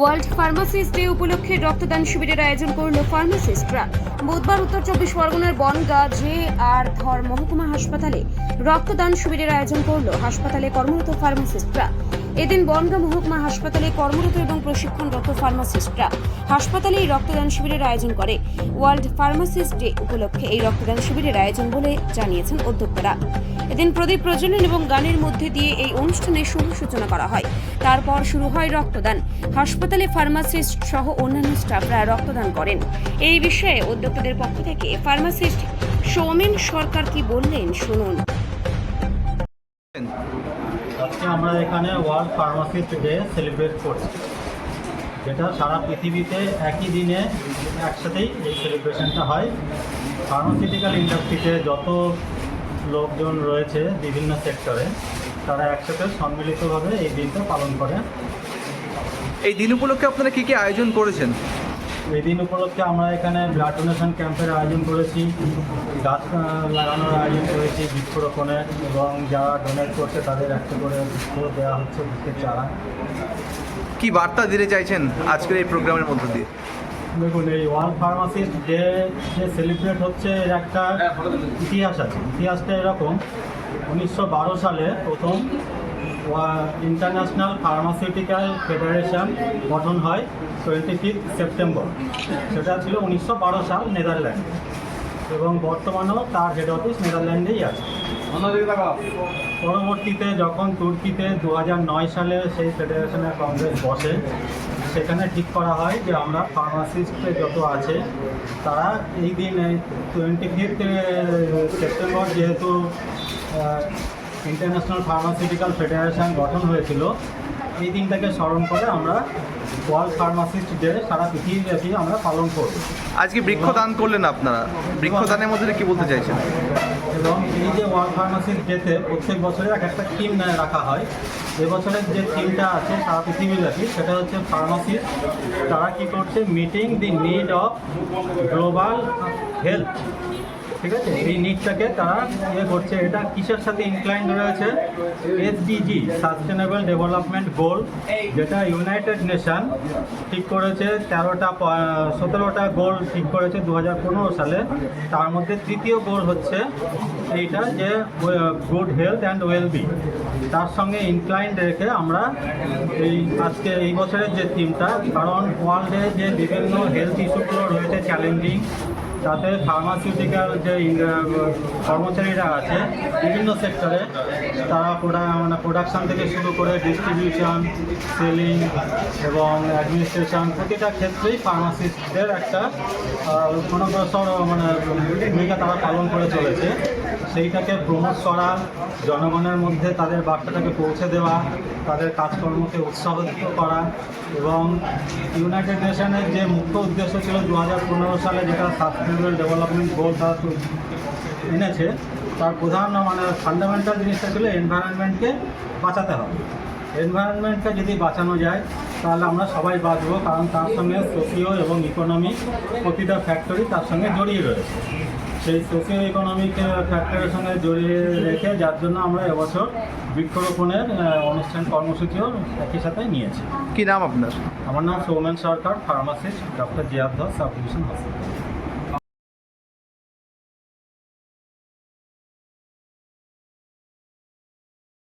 World pharmacist day উপলক্ষে রক্তদান শিবিরের আয়োজন করল ফার্মাসিস্টরা। বুধবার উত্তর চব্বিশ পরগনার বনগা, জে আর ধর মহকুমা হাসপাতালে রক্তদান শিবিরের আয়োজন করল হাসপাতালে কর্মরত ফার্মাসিস্টরা। এদিন বনগা মহকুমা হাসপাতালে কর্মরত এবং প্রশিক্ষণরত ফার্মাসিস্টরা হাসপাতালে এই রক্তদান শিবিরের আয়োজন করে। ওয়ার্ল্ড ফার্মাসিস্ট ডে উপলক্ষে এই রক্তদান শিবিরের আয়োজন বলে জানিয়েছেন অধ্যক্ষরা এদিন প্রদীপ প্রজ্বলন এবং গানের মধ্যে দিয়ে এই অনুষ্ঠানের শুভ সূচনা করা হয়। তারপর শুরু হয় রক্তদান। হাসপাতালে ফার্মাসিস্ট সহ অন্যান্য স্টাফরা রক্তদান করেন। এই বিষয়ে উদ্যোক্তাদের পক্ষ থেকে ফার্মাসিস্ট সৌমেন সরকার কি বললেন শুনুন। আমরা এখানে ওয়ার্ল্ড ফার্মাসিস্ট ডে সেলিব্রেট করছি। যেটা সারা পৃথিবীতে একই দিনে একসাথেই এই সেলিব্রেশনটা হয়। ফার্মাসিউটিক্যাল ইন্ডাস্ট্রিতে যত লোকজন রয়েছে বিভিন্ন সেক্টরে তারা একসাথে সম্মিলিতভাবে এই দিনটা পালন করে। এই দিন উপলক্ষে আপনারা কী কী আয়োজন করেছেন? এই দিন উপলক্ষে আমরা এখানে ব্লাড ডোনেশন ক্যাম্পের আয়োজন করেছি। গাছ লাগানোর আয়োজন করেছি বৃক্ষরোপণের এবং যারা ডোনেট করছে তাদের একটা করে বৃক্ষ দেওয়া হচ্ছে বৃক্ষের চারা। কি বার্তা দিতে চাইছেন আজকের এই প্রোগ্রামের মধ্য দিয়ে? দেখুন এই ওয়ার্ল্ড ফার্মাসিস্ট ডে যে সেলিব্রেট হচ্ছে এর একটা ইতিহাস আছে। ইতিহাসটা এরকম উনিশশো বারো সালে প্রথম ইন্টারন্যাশনাল ফার্মাসিউটিক্যাল ফেডারেশন গঠন হয় টোয়েন্টি ফিফথ সেপ্টেম্বর। সেটা ছিল উনিশশো বারো সাল নেদারল্যান্ড। এবং বর্তমানেও তার হেড অফিস নেদারল্যান্ডেই আছে। পরবর্তীতে যখন তুর্কিতে দু সালে সেই ফেডারেশনের কংগ্রেস বসে, সেখানে ঠিক করা হয় যে আমরা ফার্মাসিস্ট যত আছে, তারা এই দিন টোয়েন্টি ফিফথ সেপ্টেম্বর যেহেতু ইন্টারন্যাশনাল ফার্মাসিউটিক্যাল ফেডারেশন গঠন হয়েছিল। এই দিনটাকে স্মরণ করে আমরা ওয়ার্ল্ড ফার্মাসিস্ট ডে সারা পৃথিবীব্যাপী আমরা পালন করব। আজকে বৃক্ষদান করলেন আপনারা। বৃক্ষদানের মধ্যে কি বলতে চাইছেন? এবং এই যে ওয়ার্ল্ড ফার্মাসিস্ট ডেতে প্রত্যেক বছরে এক একটা থিম রাখা হয়। এবছরের যে থিমটা আছে সারা পৃথিবীব্যাপী সেটা হচ্ছে ফার্মাসিস্ট তারা কি করছে? Meeting the need of global health ঠিক আছে? এই নিডটাকে তারা ইয়ে করছে, এটা কিসের সাথে ইনক্লাইন্ড রয়েছে? এসডিজি সাস্টেনেবল ডেভেলপমেন্ট গোল যেটা ইউনাইটেড নেশন ঠিক করেছে, তেরোটা সতেরোটা গোল ঠিক করেছে দু হাজার পনেরো সালে। তার মধ্যে তৃতীয় গোল হচ্ছে এইটা যে গুড হেলথ অ্যান্ড ওয়েলবি তার সঙ্গে ইনক্লাইন্ড রেখে আমরা এই আজকে, এই বছরের যে থিমটা কারণ ওয়ার্ল্ডে যে বিভিন্ন হেলথ ইস্যুগুলো রয়েছে চ্যালেঞ্জিং তাতে ফার্মাসিউটিক্যাল যে কর্মচারীরা আছে, বিভিন্ন সেক্টরে তারা মানে প্রোডাকশান থেকে শুরু করে ডিস্ট্রিবিউশন সেলিং এবং অ্যাডমিনিস্ট্রেশন প্রতিটা ক্ষেত্রেই ফার্মাসিস্টদের একটা অনগ্রসর মানে ভূমিকা তারা পালন করে চলেছে। সেইটাকে প্রমোট করা, জনগণের মধ্যে তাদের বার্তাটাকে পৌঁছে দেওয়া, তাদের কাজকর্মকে উৎসাহিত করা এবং ইউনাইটেড নেশনের যে মুখ্য উদ্দেশ্য ছিল দু হাজার পনেরো সালে যেটা সাস্টেনেবল ডেভেলপমেন্ট গোল তারা এনেছে, তার প্রধান মানে ফান্ডামেন্টাল জিনিসটা ছিল এনভায়রনমেন্টকে বাঁচাতে হবে। এনভায়রনমেন্টকে যদি বাঁচানো যায়, তাহলে আমরা সবাই বাঁচবো, কারণ তার সঙ্গে সোশিও এবং ইকোনমিক প্রতিটা ফ্যাক্টরি তার সঙ্গে জড়িয়ে রয়েছে। সেই সোশ্যাল ইকোনমিক ফ্যাক্টরের সঙ্গে জড়িয়ে রেখে যার জন্য আমরা এবছর বৃক্ষরোপণের অনুষ্ঠান কর্মসূচিও একই সাথে নিয়েছি। কি নাম আপনার? আমার নাম Soumen Sarkar pharmacist doctor Ziyad Das sub division hospital